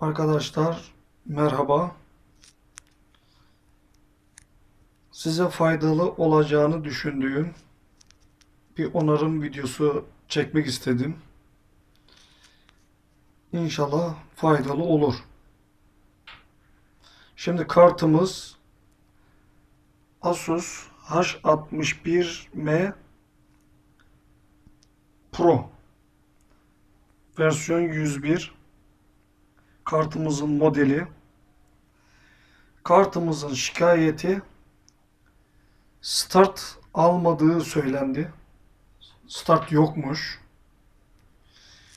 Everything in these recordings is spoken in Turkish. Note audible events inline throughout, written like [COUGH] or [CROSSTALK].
Arkadaşlar merhaba. Size faydalı olacağını düşündüğüm bir onarım videosu çekmek istedim. İnşallah faydalı olur. Şimdi kartımız Asus H61M Pro versiyon 101 kartımızın modeli kartımızın şikayeti start almadığı söylendi. Start yokmuş.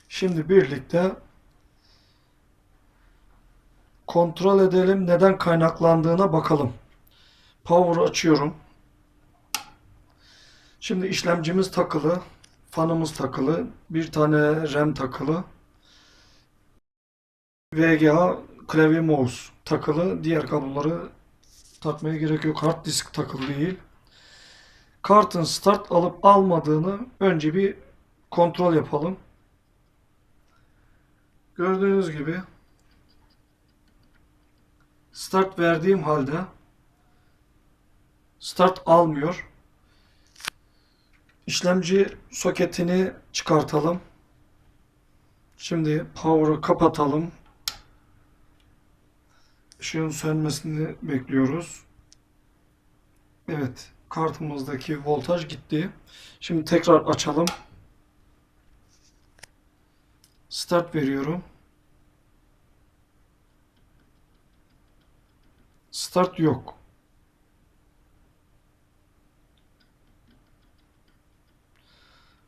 Şimdi birlikte kontrol edelim neden kaynaklandığına bakalım. Power açıyorum. Şimdi işlemcimiz takılı, fanımız takılı, bir tane RAM takılı. VGA klavye mouse takılı. Diğer kabloları takmaya gerek yok. Hard disk takılı değil. Kartın start alıp almadığını önce bir kontrol yapalım. Gördüğünüz gibi start verdiğim halde start almıyor. İşlemci soketini çıkartalım. Şimdi power'ı kapatalım. Işığın sönmesini bekliyoruz. Evet, kartımızdaki voltaj gitti. Şimdi tekrar açalım. Start veriyorum. Start yok.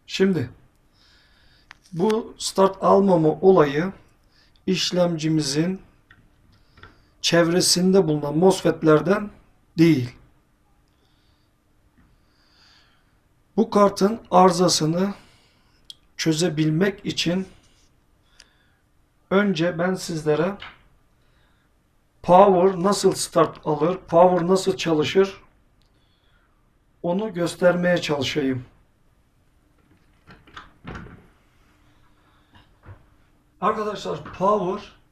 Şimdi bu start almama olayı işlemcimizin çevresinde bulunan MOSFET'lerden değil. Bu kartın arızasını çözebilmek için önce ben sizlere power nasıl start alır, power nasıl çalışır onu göstermeye çalışayım. Arkadaşlar power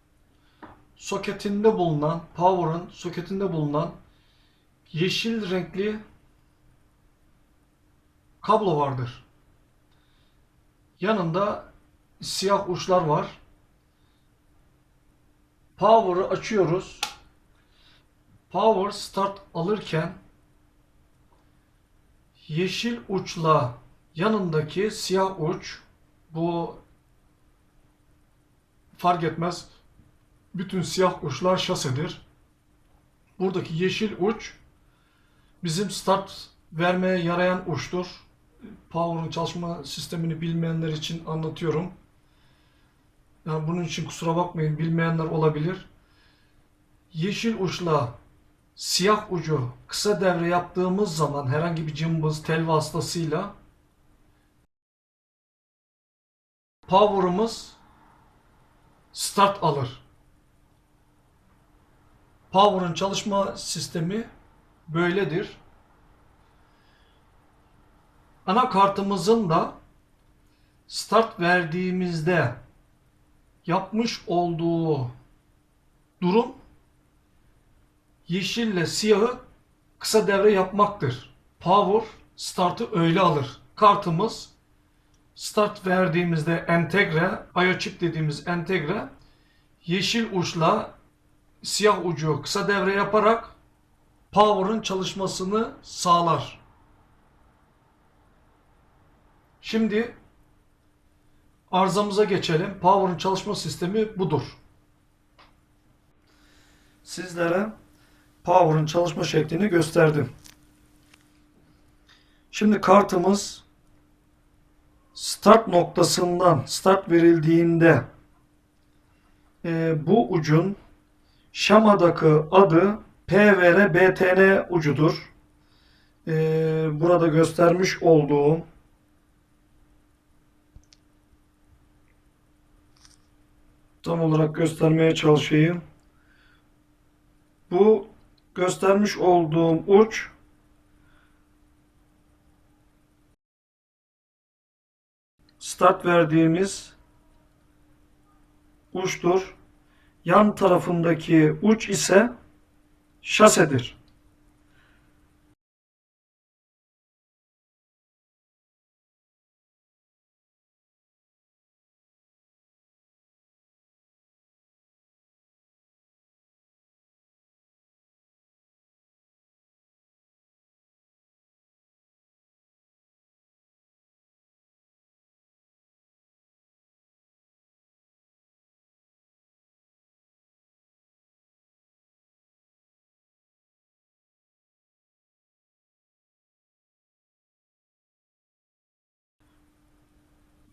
soketinde bulunan power'ın soketinde bulunan yeşil renkli kablo vardır. Yanında siyah uçlar var. Power'ı açıyoruz. Power start alırken yeşil uçla yanındaki siyah uç bu fark etmez. Bütün siyah uçlar şasedir. Buradaki yeşil uç bizim start vermeye yarayan uçtur. Power'ın çalışma sistemini bilmeyenler için anlatıyorum. Yani bunun için kusura bakmayın bilmeyenler olabilir. Yeşil uçla siyah ucu kısa devre yaptığımız zaman herhangi bir cımbız tel vasıtasıyla power'ımız start alır. Power'ın çalışma sistemi böyledir. Anakartımızın da start verdiğimizde yapmış olduğu durum yeşille siyahı kısa devre yapmaktır. Power startı öyle alır. Kartımız start verdiğimizde entegre, IO dediğimiz entegre yeşil uçla siyah ucu kısa devre yaparak power'ın çalışmasını sağlar. Şimdi arızamıza geçelim. Power'ın çalışma sistemi budur. Sizlere Power'ın çalışma şeklini gösterdim. Şimdi kartımız start noktasından start verildiğinde e, bu ucun şamadaki adı PVR BTN ucudur. E, burada göstermiş olduğum tam olarak göstermeye çalışayım. Bu göstermiş olduğum uç start verdiğimiz uçtur. Yan tarafındaki uç ise şasedir.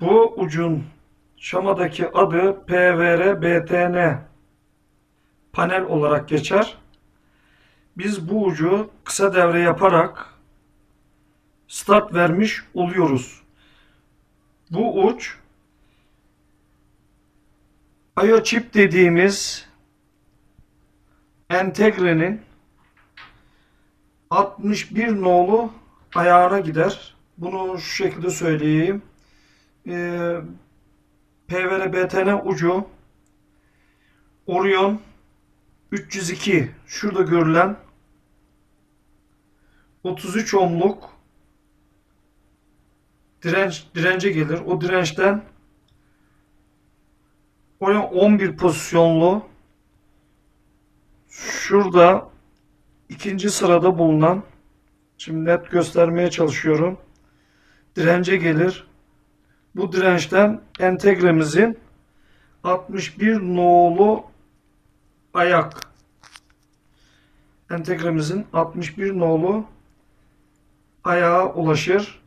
Bu ucun şamadaki adı PVR-BTN panel olarak geçer. Biz bu ucu kısa devre yaparak start vermiş oluyoruz. Bu uç IO chip dediğimiz entegrenin 61 nolu ayağına gider. Bunu şu şekilde söyleyeyim. Ee, PVR BTN ucu Orion 302 şurada görülen 33 ohmluk direnç dirence gelir. O dirençten Orion 11 pozisyonlu şurada ikinci sırada bulunan şimdi net göstermeye çalışıyorum. Dirence gelir. Bu dirençten entegremizin 61 nolu ayak entegremizin 61 nolu ayağa ulaşır.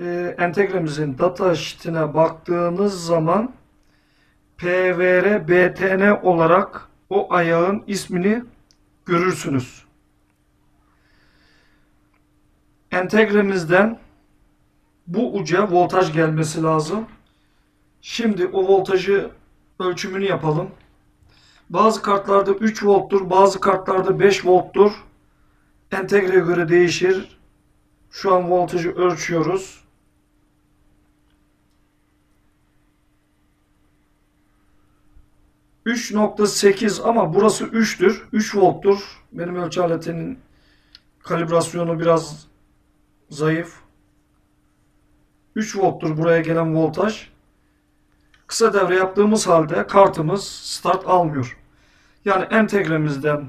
E, entegremizin data sheet'ine baktığınız zaman PVR BTN olarak o ayağın ismini görürsünüz. Entegremizden bu uca voltaj gelmesi lazım. Şimdi o voltajı ölçümünü yapalım. Bazı kartlarda 3 volttur, bazı kartlarda 5 volttur. Entegreye göre değişir. Şu an voltajı ölçüyoruz. ...3.8 ama burası 3'tür. 3 volttur. Benim ölçü aletinin kalibrasyonu biraz zayıf. 3 volttur buraya gelen voltaj. Kısa devre yaptığımız halde kartımız start almıyor. Yani entegremizden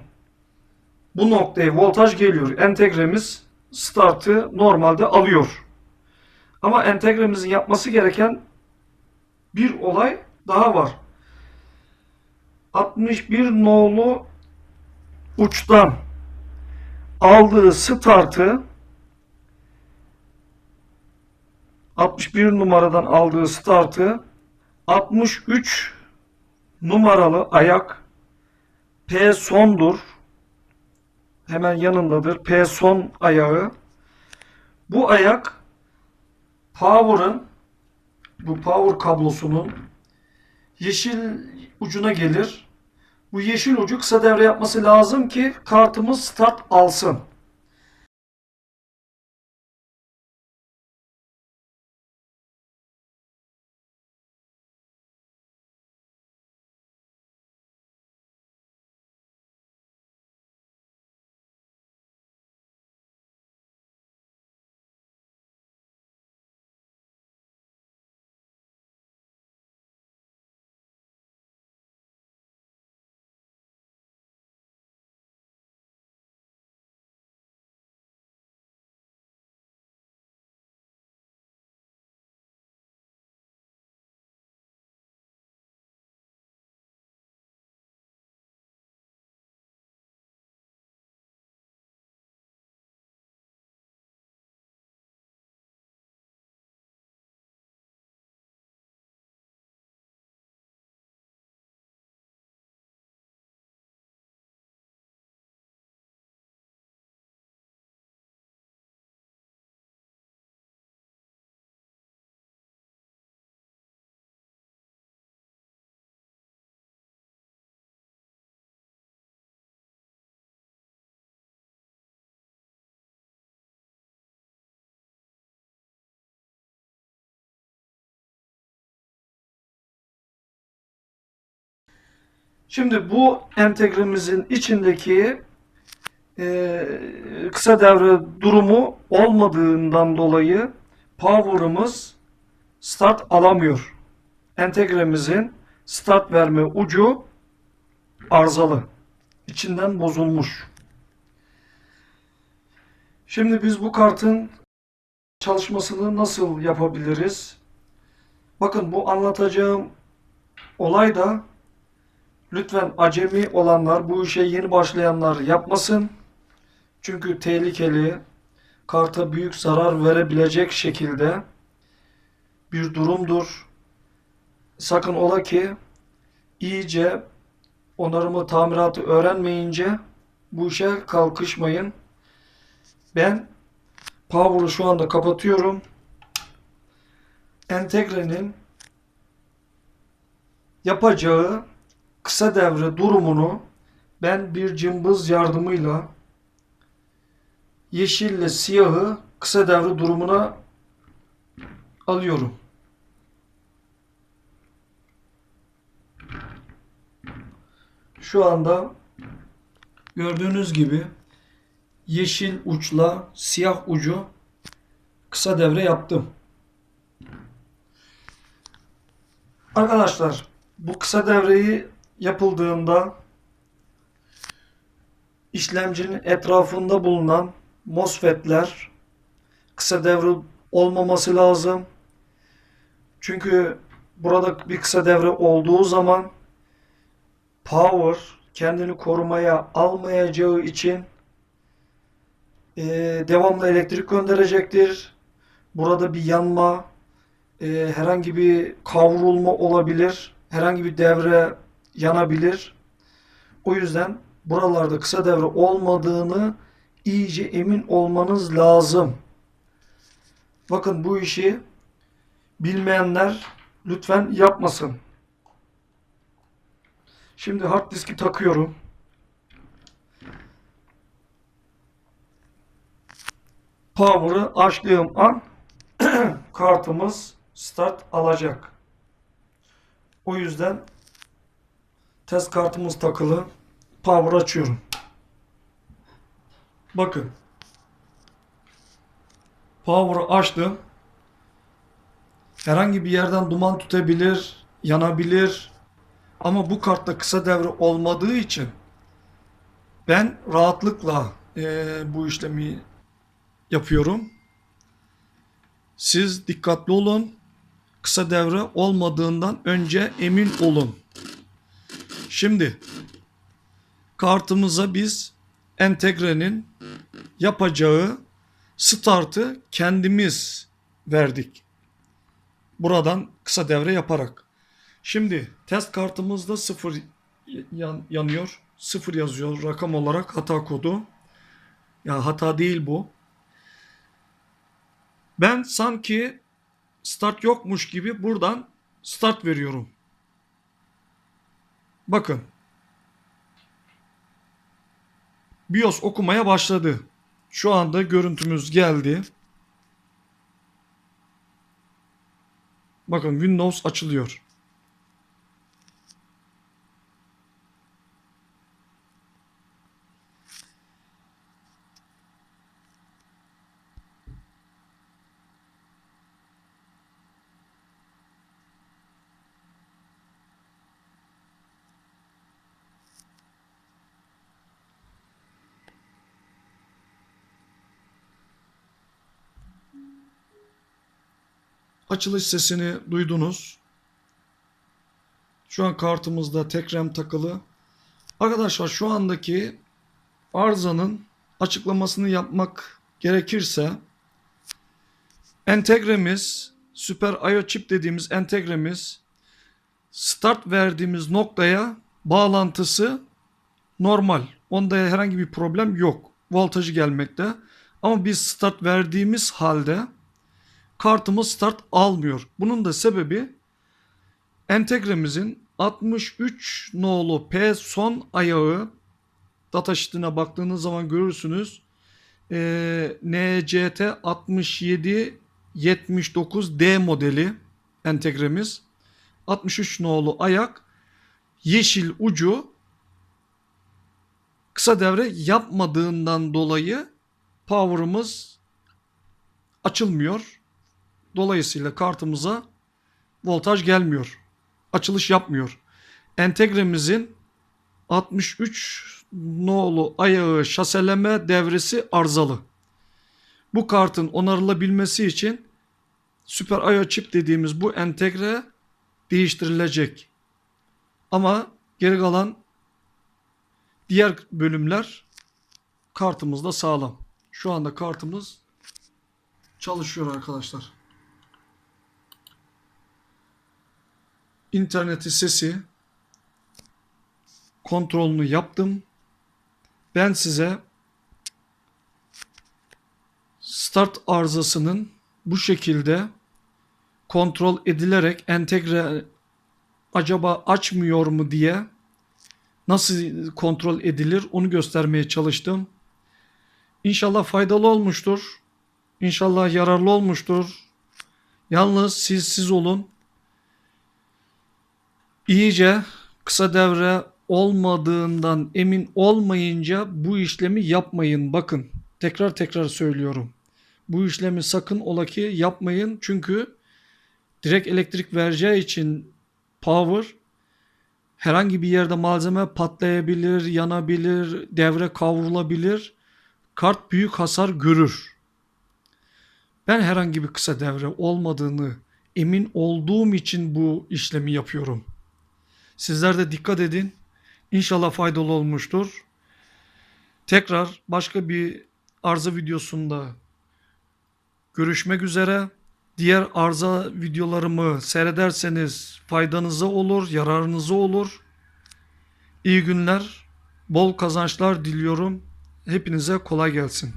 bu noktaya voltaj geliyor. Entegremiz startı normalde alıyor. Ama entegremizin yapması gereken bir olay daha var. 61 nolu uçtan aldığı startı 61 numaradan aldığı startı 63 numaralı ayak P sondur. Hemen yanındadır. P son ayağı. Bu ayak power'ın bu power kablosunun yeşil ucuna gelir. Bu yeşil ucu kısa devre yapması lazım ki kartımız start alsın. Şimdi bu entegremizin içindeki e, kısa devre durumu olmadığından dolayı power'ımız start alamıyor. Entegremizin start verme ucu arızalı. İçinden bozulmuş. Şimdi biz bu kartın çalışmasını nasıl yapabiliriz? Bakın bu anlatacağım olay da Lütfen acemi olanlar, bu işe yeni başlayanlar yapmasın. Çünkü tehlikeli, karta büyük zarar verebilecek şekilde bir durumdur. Sakın ola ki iyice onarımı, tamiratı öğrenmeyince bu işe kalkışmayın. Ben Power'ı şu anda kapatıyorum. Entegre'nin yapacağı kısa devre durumunu ben bir cımbız yardımıyla yeşille siyahı kısa devre durumuna alıyorum. Şu anda gördüğünüz gibi yeşil uçla siyah ucu kısa devre yaptım. Arkadaşlar bu kısa devreyi yapıldığında işlemcinin etrafında bulunan MOSFET'ler kısa devre olmaması lazım. Çünkü burada bir kısa devre olduğu zaman power kendini korumaya almayacağı için e, devamlı elektrik gönderecektir. Burada bir yanma, e, herhangi bir kavrulma olabilir. Herhangi bir devre yanabilir. O yüzden buralarda kısa devre olmadığını iyice emin olmanız lazım. Bakın bu işi bilmeyenler lütfen yapmasın. Şimdi hard diski takıyorum. Power'ı açtığım an [CLEARS THROAT] kartımız start alacak. O yüzden test kartımız takılı. Power açıyorum. Bakın. Power'ı açtım. Herhangi bir yerden duman tutabilir, yanabilir. Ama bu kartta kısa devre olmadığı için ben rahatlıkla eee, bu işlemi yapıyorum. Siz dikkatli olun. Kısa devre olmadığından önce emin olun. Şimdi kartımıza biz entegrenin yapacağı startı kendimiz verdik. Buradan kısa devre yaparak. Şimdi test kartımızda sıfır yan- yanıyor. Sıfır yazıyor rakam olarak hata kodu. Ya hata değil bu. Ben sanki start yokmuş gibi buradan start veriyorum. Bakın. BIOS okumaya başladı. Şu anda görüntümüz geldi. Bakın Windows açılıyor. Açılış sesini duydunuz. Şu an kartımızda tek RAM takılı. Arkadaşlar şu andaki arızanın açıklamasını yapmak gerekirse entegremiz Super IO chip dediğimiz entegremiz start verdiğimiz noktaya bağlantısı normal. Onda herhangi bir problem yok. Voltajı gelmekte. Ama biz start verdiğimiz halde kartımız start almıyor. Bunun da sebebi entegremizin 63 nolu P son ayağı datasheet'ine baktığınız zaman görürsünüz. Ee, NCT 67 79D modeli entegremiz. 63 nolu ayak yeşil ucu kısa devre yapmadığından dolayı power'ımız açılmıyor. Dolayısıyla kartımıza voltaj gelmiyor. Açılış yapmıyor. Entegremizin 63 nolu ayağı şaseleme devresi arızalı. Bu kartın onarılabilmesi için Super IO chip dediğimiz bu entegre değiştirilecek. Ama geri kalan diğer bölümler kartımızda sağlam. Şu anda kartımız çalışıyor arkadaşlar. İnterneti sesi kontrolünü yaptım. Ben size start arızasının bu şekilde kontrol edilerek entegre acaba açmıyor mu diye nasıl kontrol edilir onu göstermeye çalıştım. İnşallah faydalı olmuştur. İnşallah yararlı olmuştur. Yalnız siz siz olun. İyice kısa devre olmadığından emin olmayınca bu işlemi yapmayın. Bakın tekrar tekrar söylüyorum. Bu işlemi sakın ola ki yapmayın. Çünkü direkt elektrik vereceği için power herhangi bir yerde malzeme patlayabilir, yanabilir, devre kavrulabilir. Kart büyük hasar görür. Ben herhangi bir kısa devre olmadığını emin olduğum için bu işlemi yapıyorum. Sizler de dikkat edin. İnşallah faydalı olmuştur. Tekrar başka bir arıza videosunda görüşmek üzere. Diğer arıza videolarımı seyrederseniz faydanıza olur, yararınıza olur. İyi günler, bol kazançlar diliyorum. Hepinize kolay gelsin.